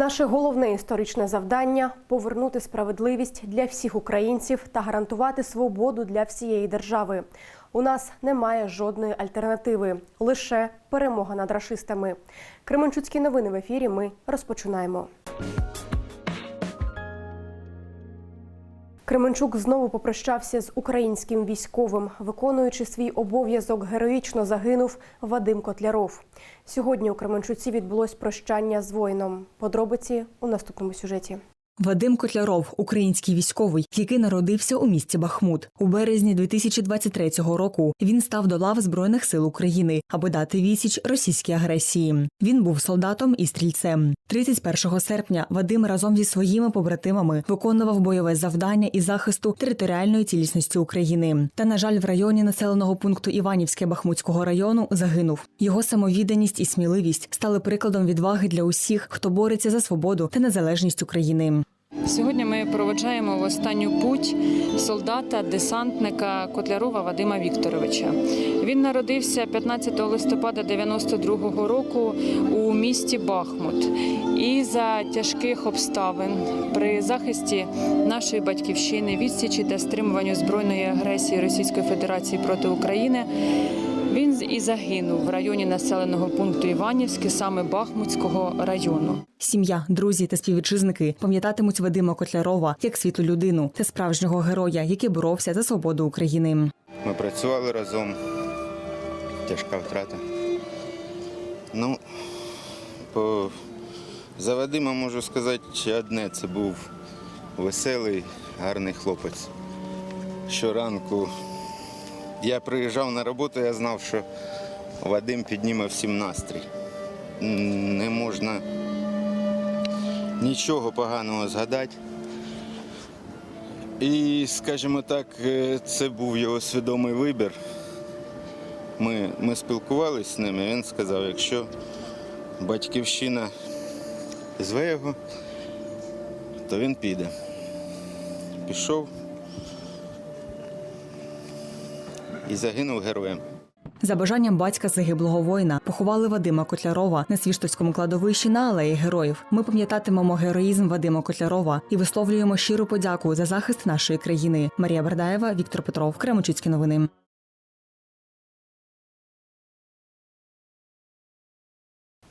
Наше головне історичне завдання повернути справедливість для всіх українців та гарантувати свободу для всієї держави. У нас немає жодної альтернативи, лише перемога над рашистами. Кременчуцькі новини в ефірі. Ми розпочинаємо. Кременчук знову попрощався з українським військовим. Виконуючи свій обов'язок, героїчно загинув Вадим Котляров. Сьогодні у Кременчуці відбулось прощання з воїном. Подробиці у наступному сюжеті. Вадим Котляров, український військовий, який народився у місті Бахмут. У березні 2023 року він став до лав Збройних сил України, аби дати відсіч російській агресії. Він був солдатом і стрільцем. 31 серпня Вадим разом зі своїми побратимами виконував бойове завдання із захисту територіальної цілісності України. Та, на жаль, в районі населеного пункту Іванівське Бахмутського району загинув. Його самовідданість і сміливість стали прикладом відваги для усіх, хто бореться за свободу та незалежність України. Сьогодні ми проводжаємо в останню путь солдата, десантника Котлярова Вадима Вікторовича. Він народився 15 листопада 92-го року у місті Бахмут. І за тяжких обставин при захисті нашої батьківщини, відсічі та стримуванню збройної агресії Російської Федерації проти України. Він і загинув в районі населеного пункту Іванівське, саме Бахмутського району. Сім'я, друзі та співвітчизники пам'ятатимуть Вадима Котлярова як світлу людину та справжнього героя, який боровся за свободу України. Ми працювали разом. Тяжка втрата. Ну, по... за Вадима можу сказати одне, це був веселий, гарний хлопець. Щоранку я приїжджав на роботу, я знав, що Вадим підніме всім настрій. Не можна нічого поганого згадати. І, скажімо так, е, це був його свідомий вибір. Ми, ми спілкувалися з ним, і він сказав, якщо батьківщина зве його, то він піде. Пішов і загинув героєм. За бажанням батька загиблого воїна поховали Вадима Котлярова на Свіштовському кладовищі на алеї героїв. Ми пам'ятатимемо героїзм Вадима Котлярова і висловлюємо щиру подяку за захист нашої країни. Марія Бердаєва, Віктор Петров, Кремочицькі новини.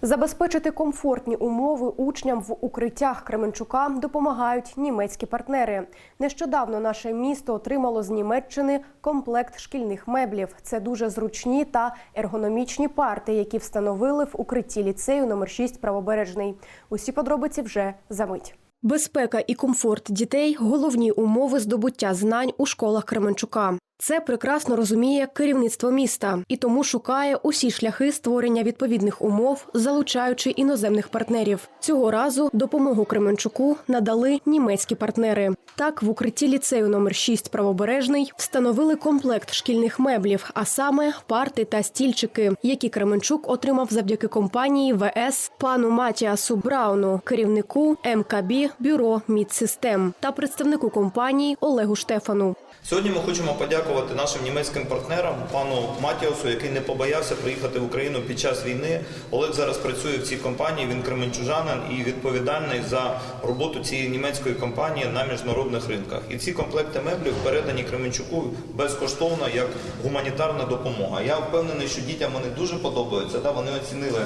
Забезпечити комфортні умови учням в укриттях Кременчука допомагають німецькі партнери. Нещодавно наше місто отримало з Німеччини комплект шкільних меблів. Це дуже зручні та ергономічні парти, які встановили в укритті ліцею номер 6 правобережний. Усі подробиці вже за мить. Безпека і комфорт дітей головні умови здобуття знань у школах Кременчука. Це прекрасно розуміє керівництво міста і тому шукає усі шляхи створення відповідних умов, залучаючи іноземних партнерів. Цього разу допомогу Кременчуку надали німецькі партнери. Так, в укритті ліцею номер 6 правобережний встановили комплект шкільних меблів, а саме парти та стільчики, які Кременчук отримав завдяки компанії ВС пану Матіасу Брауну, керівнику МКБ бюро Мідсистем та представнику компанії Олегу Штефану. Сьогодні ми хочемо подякувати нашим німецьким партнерам, пану Матіосу, який не побоявся приїхати в Україну під час війни. Олег зараз працює в цій компанії. Він кременчужанин і відповідальний за роботу цієї німецької компанії на міжнародних ринках. І ці комплекти меблів передані Кременчуку безкоштовно як гуманітарна допомога. Я впевнений, що дітям вони дуже подобаються. Да, вони оцінили.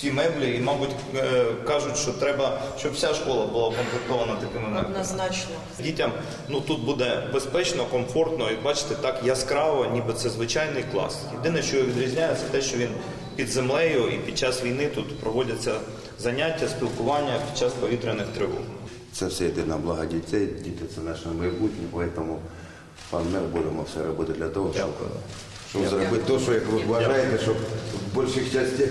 Ці меблі і, мабуть, е, кажуть, що треба, щоб вся школа була укомплектована такими меблями. Однозначно. Дітям ну тут буде безпечно, комфортно, і бачите, так яскраво, ніби це звичайний клас. Єдине, що його відрізняє, це те, що він під землею і під час війни тут проводяться заняття, спілкування під час повітряних тривог. Це все йде на благо дітей, діти це наше майбутнє, тому пан мер будемо все робити для того, щоб, щоб зробити те, що як ви вважаєте, щоб в більших частях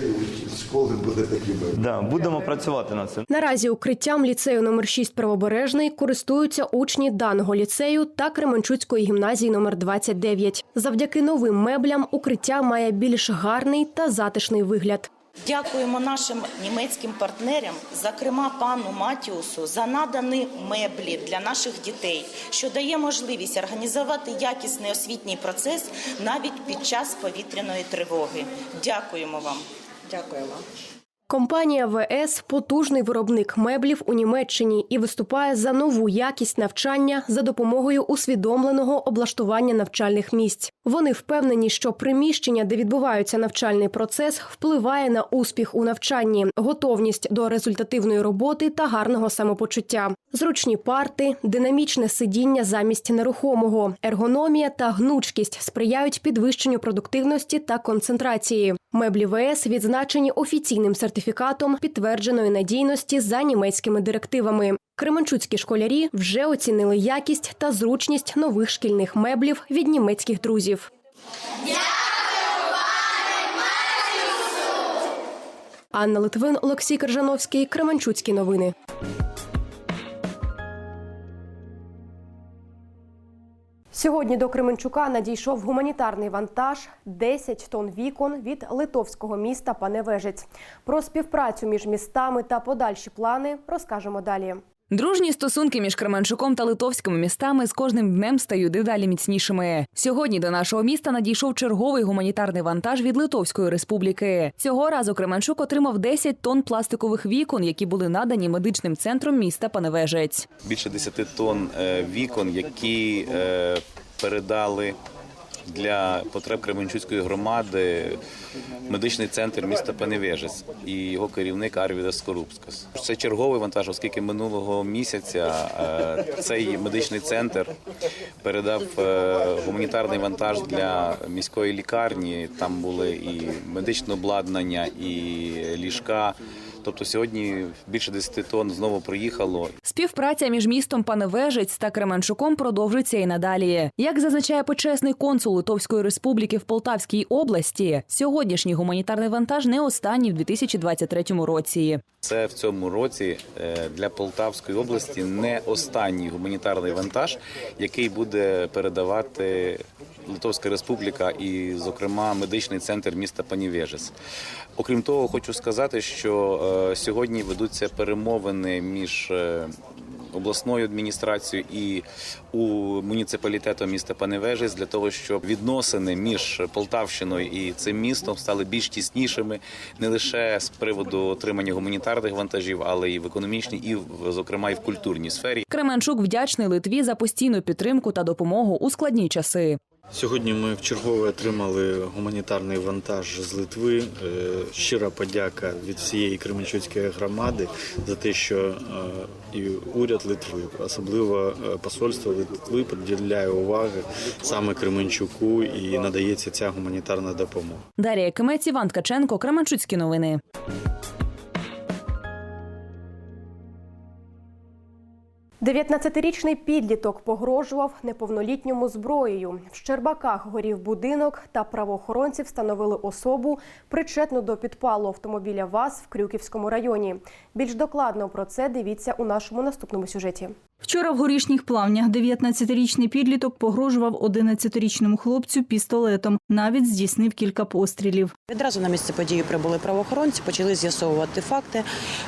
школи були такими. Да, будемо працювати над цим. Наразі укриттям ліцею номер 6 правобережний користуються учні даного ліцею та Кременчуцької гімназії номер 29. Завдяки новим меблям укриття має більш гарний та затишний вигляд. Дякуємо нашим німецьким партнерам, зокрема пану Матіусу, за надані меблі для наших дітей, що дає можливість організувати якісний освітній процес навіть під час повітряної тривоги. Дякуємо вам. Дякуємо. Компанія ВС потужний виробник меблів у Німеччині і виступає за нову якість навчання за допомогою усвідомленого облаштування навчальних місць. Вони впевнені, що приміщення, де відбувається навчальний процес, впливає на успіх у навчанні, готовність до результативної роботи та гарного самопочуття. Зручні парти, динамічне сидіння замість нерухомого, ергономія та гнучкість сприяють підвищенню продуктивності та концентрації. Меблі ВС відзначені офіційним сертифікатом підтвердженої надійності за німецькими директивами. Кременчуцькі школярі вже оцінили якість та зручність нових шкільних меблів від німецьких друзів. Анна Литвин, Олексій Кержановський, Кременчуцькі новини. Сьогодні до Кременчука надійшов гуманітарний вантаж 10 тонн вікон від литовського міста Паневежець. Про співпрацю між містами та подальші плани розкажемо далі. Дружні стосунки між Кременчуком та литовськими містами з кожним днем стають дедалі міцнішими. Сьогодні до нашого міста надійшов черговий гуманітарний вантаж від Литовської республіки. Цього разу Кременчук отримав 10 тонн пластикових вікон, які були надані медичним центром міста Паневежець. більше 10 тонн е, вікон, які е, передали для потреб Кременчуцької громади медичний центр міста Пеневежес і його керівник Арвідас Скорубскас. Це черговий вантаж, оскільки минулого місяця е, цей медичний центр передав е, гуманітарний вантаж для міської лікарні. Там були і медичне обладнання, і ліжка. Тобто сьогодні більше 10 тонн знову приїхало. Співпраця між містом Паневежець та Кременчуком продовжиться і надалі. Як зазначає почесний консул Литовської республіки в Полтавській області, сьогоднішній гуманітарний вантаж не останній в 2023 році. Це в цьому році е, для Полтавської області не останній гуманітарний вантаж, який буде передавати Литовська Республіка і, зокрема, медичний центр міста Панівежес. Окрім того, хочу сказати, що е, сьогодні ведуться перемовини між е, обласною адміністрацією і у муніципалітету міста Паневежець для того, щоб відносини між Полтавщиною і цим містом стали більш тіснішими не лише з приводу отримання гуманітарних вантажів, але і в економічній, і в- зокрема і в культурній сфері. Кременчук вдячний Литві за постійну підтримку та допомогу у складні часи. Сьогодні ми вчергове отримали гуманітарний вантаж з Литви. Е, Щира подяка від всієї Кременчуцької громади за те, що е, і уряд Литви, особливо е, посольство Литви, приділяє уваги саме Кременчуку і надається ця гуманітарна допомога. Дарія Кимець, Іван Ткаченко, Кременчуцькі новини. Дев'ятнадцятирічний підліток погрожував неповнолітньому зброєю. В Щербаках горів будинок та правоохоронці встановили особу, причетну до підпалу автомобіля ВАЗ в Крюківському районі. Більш докладно про це дивіться у нашому наступному сюжеті. Вчора в горішніх плавнях 19-річний підліток погрожував 11-річному хлопцю пістолетом. Навіть здійснив кілька пострілів. Відразу на місце події прибули правоохоронці, почали з'ясовувати факти.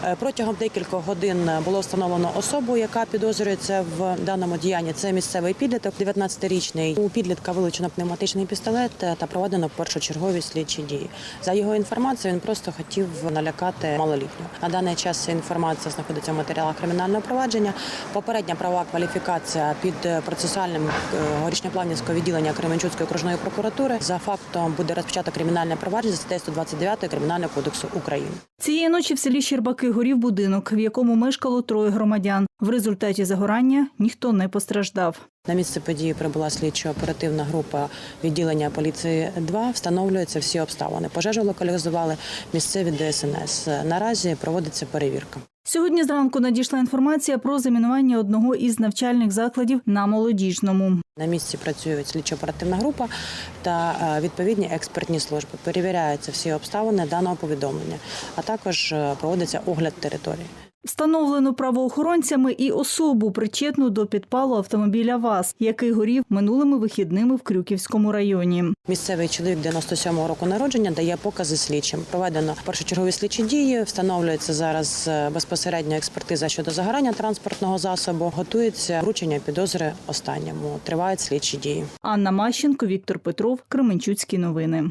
Е, Протягом декількох годин було встановлено особу, яка підозрюється в даному діянні. Це місцевий підліток, 19-річний. У підлітка вилучено пневматичний пістолет е, та проведено першочергові слідчі дії. За його інформацією, він просто хотів налякати малолітнього. На даний час інформація знаходиться в матеріалах кримінального провадження. Попередня правова кваліфікація під е, процесуальним е, горішньоплавнівського відділення Кременчуцької окружної прокуратури. За фактом буде розпочато кримінальне провадження за статтею 129 Кримінального кодексу України. Цієї ночі в селі Щербаки горів будинок, в якому мешкало троє громадян. В результаті загорання ніхто не постраждав. На місце події прибула слідчо-оперативна група відділення поліції 2 Встановлюються всі обставини. Пожежу локалізували місцеві ДСНС. Наразі проводиться перевірка. Сьогодні зранку надійшла інформація про замінування одного із навчальних закладів на молодіжному. На місці працює слідчо-оперативна група та е, відповідні експертні служби. Перевіряються всі обставини даного повідомлення, а також е, проводиться огляд території. Встановлено правоохоронцями і особу, причетну до підпалу автомобіля ВАЗ, який горів минулими вихідними в Крюківському районі. Місцевий чоловік 97-го року народження дає покази слідчим. Проведено першочергові слідчі дії. Встановлюється зараз е, безпосередньо експертиза щодо загорання транспортного засобу. Готується вручення підозри останньому. Тривають слідчі дії. Анна Мащенко, Віктор Петров, Кременчуцькі новини.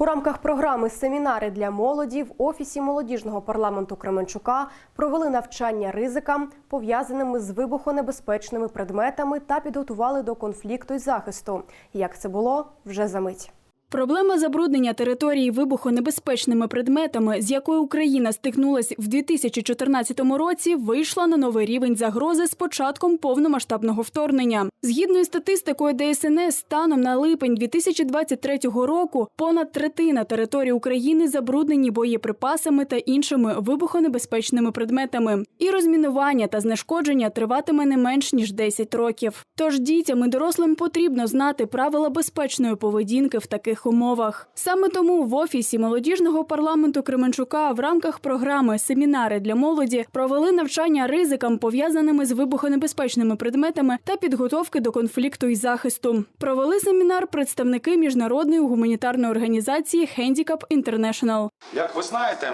У рамках програми Семінари для молоді в офісі молодіжного парламенту Кременчука провели навчання ризикам, пов'язаними з вибухонебезпечними предметами, та підготували до конфлікту й захисту. Як це було вже за мить. Проблема забруднення території вибухонебезпечними предметами, з якою Україна стикнулась в 2014 році, вийшла на новий рівень загрози з початком повномасштабного вторгнення. Згідно із статистикою ДСНС, станом на липень 2023 року понад третина території України забруднені боєприпасами та іншими вибухонебезпечними предметами. І розмінування та знешкодження триватиме не менш ніж 10 років. Тож дітям і дорослим потрібно знати правила безпечної поведінки в таких умовах. Саме тому в офісі молодіжного парламенту Кременчука в рамках програми Семінари для молоді провели навчання ризикам, пов'язаними з вибухонебезпечними предметами та підготовки до конфлікту і захисту. Провели семінар представники міжнародної гуманітарної організації Handicap International. Як ви знаєте,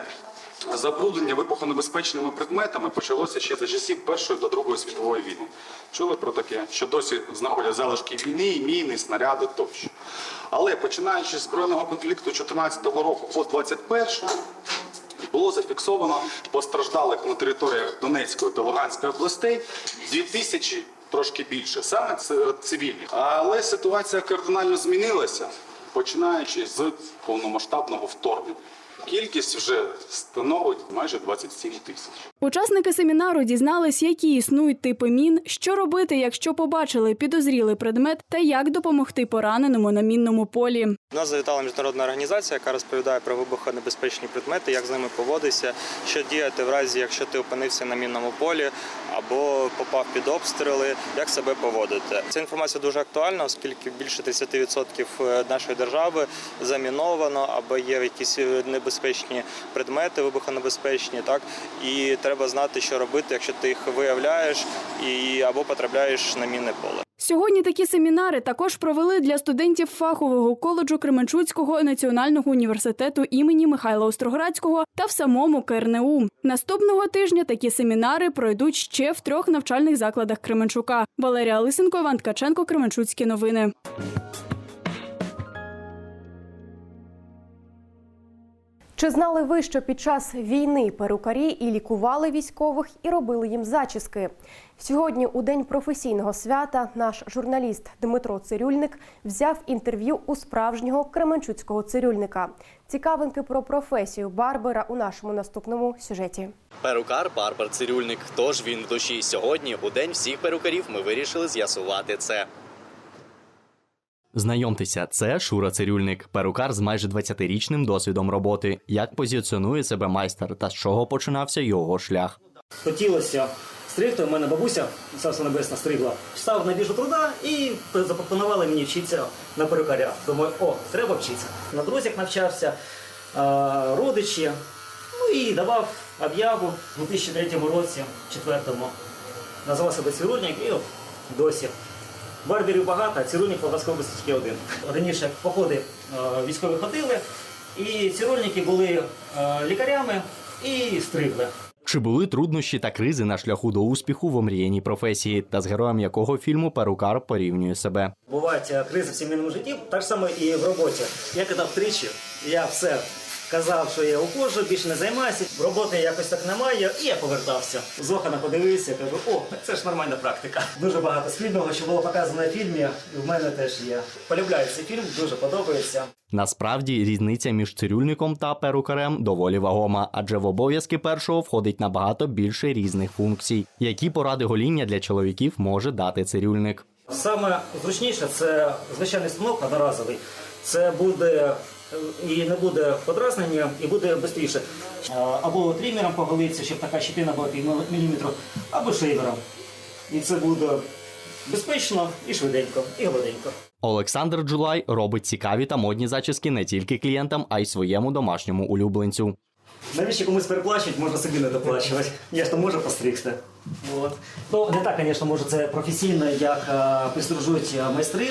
забруднення вибухонебезпечними предметами почалося ще за часів Першої та Другої світової війни. Чули про таке, що досі знаходять залишки війни, міни, снаряди тощо. Але починаючи з збройного конфлікту 2014 року по 21 було зафіксовано постраждалих на територіях Донецької та Луганської областей 2000 трошки більше, саме цивільних. Але ситуація кардинально змінилася, починаючи з повномасштабного вторгнення. Кількість вже становить майже 27 тисяч. Учасники семінару дізнались, які існують типи мін, що робити, якщо побачили підозрілий предмет, та як допомогти пораненому на мінному полі. Нас завітала міжнародна організація, яка розповідає про вибухонебезпечні предмети, як з ними поводитися, що діяти в разі, якщо ти опинився на мінному полі або попав під обстріли, як себе поводити. Ця інформація дуже актуальна, оскільки більше 30% нашої держави заміновано або є якісь небезпечні предмети, вибухонебезпечні, так і треба знати, що робити, якщо ти їх виявляєш і або потрапляєш на мінне поле. Сьогодні такі семінари також провели для студентів фахового коледжу Кременчуцького національного університету імені Михайла Остроградського та в самому КРНУ. Наступного тижня такі семінари пройдуть ще в трьох навчальних закладах Кременчука. Валерія Лисенко, Іван Ткаченко, Кременчуцькі новини. Чи знали ви, що під час війни перукарі і лікували військових, і робили їм зачіски? Сьогодні, у день професійного свята, наш журналіст Дмитро Цирюльник взяв інтерв'ю у справжнього кременчуцького цирюльника. Цікавинки про професію Барбера у нашому наступному сюжеті. Перукар Барбар Цирюльник. Тож він в душі сьогодні, у день всіх перукарів, ми вирішили з'ясувати це. Знайомтеся, це Шура Цирюльник, перукар з майже 20-річним досвідом роботи. Як позиціонує себе майстер та з чого починався його шлях? Хотілося стригти. У мене бабуся царство небесна стригла. Став на біжу труда і запропонували мені вчитися на перукаря. Думаю, о, треба вчитися. На друзях навчався, родичі. Ну і давав об'яву у 2003 році, четвертому. Назвав себе цирульник і от досі. Барберів багато, а цирульник в Полтавській області тільки один. Раніше походи е, військові ходили, і цирульники були е, лікарями і стригли. Чи були труднощі та кризи на шляху до успіху в омріяній професії, та з героєм якого фільму перукар порівнює себе? Бувають кризи в сімейному житті, так само і в роботі. Я казав тричі, я все казав, що я уходжу, більше не займаюся. Роботи якось так немає, і я повертався. З окна подивився, кажу, о, це ж нормальна практика. Дуже багато спільного, що було показано в фільмі, і в мене теж є. Полюбляю цей фільм, дуже подобається. Насправді різниця між цирюльником та перукарем доволі вагома, адже в обов'язки першого входить набагато більше різних функцій. Які поради гоління для чоловіків може дати цирюльник? Саме зручніше це звичайний станок одноразовий. Це буде і не буде подразнення, і буде швидше. Або трімером поголиться, щоб така щетина була пів міліметру, або шейвером. І це буде безпечно і швиденько, і гладенько. Олександр Джулай робить цікаві та модні зачіски не тільки клієнтам, а й своєму домашньому улюбленцю. Навіщо комусь переплачують, можна собі не доплачувати. Я ж то можу постригти. От. Ну, не так, звісно, може це професійно, як е, пристрижують е, майстри,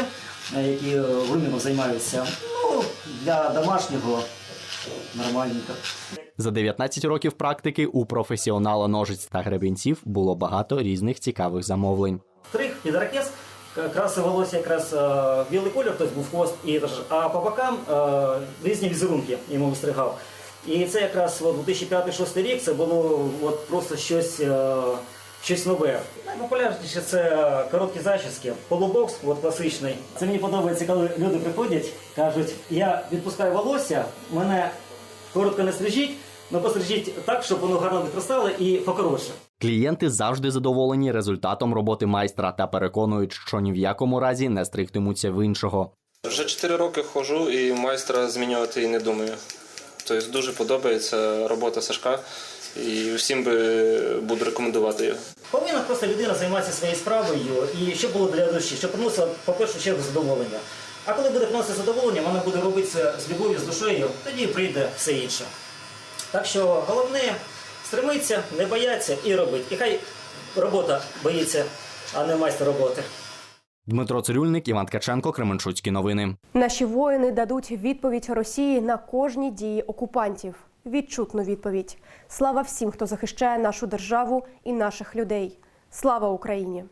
е, які е, займаються. Ну, для домашнього нормальненько. За 19 років практики у професіонала ножиць та гребінців було багато різних цікавих замовлень. Стриг під ракет к- красив волосся якраз білий колір, тобто був хвост, і, а по бокам е, різні візерунки йому вистригав. І це якраз от, 2005-2006 рік це було от, просто щось, е, щось нове. Найпопулярніше це короткі зачіски, полубокс, от класичний. Це мені подобається, коли люди приходять, кажуть, я відпускаю волосся, мене коротко не стрижіть, але пострижіть так, щоб воно гарно відростало і покоротше. Клієнти завжди задоволені результатом роботи майстра та переконують, що ні в якому разі не стригтимуться в іншого. Вже 4 роки ходжу і майстра змінювати і не думаю. Тобто дуже подобається робота Сашка і всім би буду рекомендувати його. Повинна просто людина займатися своєю справою і щоб було для душі, щоб приносило, по першу чергу, задоволення. А коли буде приносити задоволення, вона буде робити це з любов'ю, з душею, тоді прийде все інше. Так що головне стремитися, не бояться і робити. І хай робота боїться, а не майстер роботи. Дмитро Цирюльник, Іван Ткаченко, Кременчуцькі новини. Наші воїни дадуть відповідь Росії на кожні дії окупантів. Відчутну відповідь. Слава всім, хто захищає нашу державу і наших людей. Слава Україні!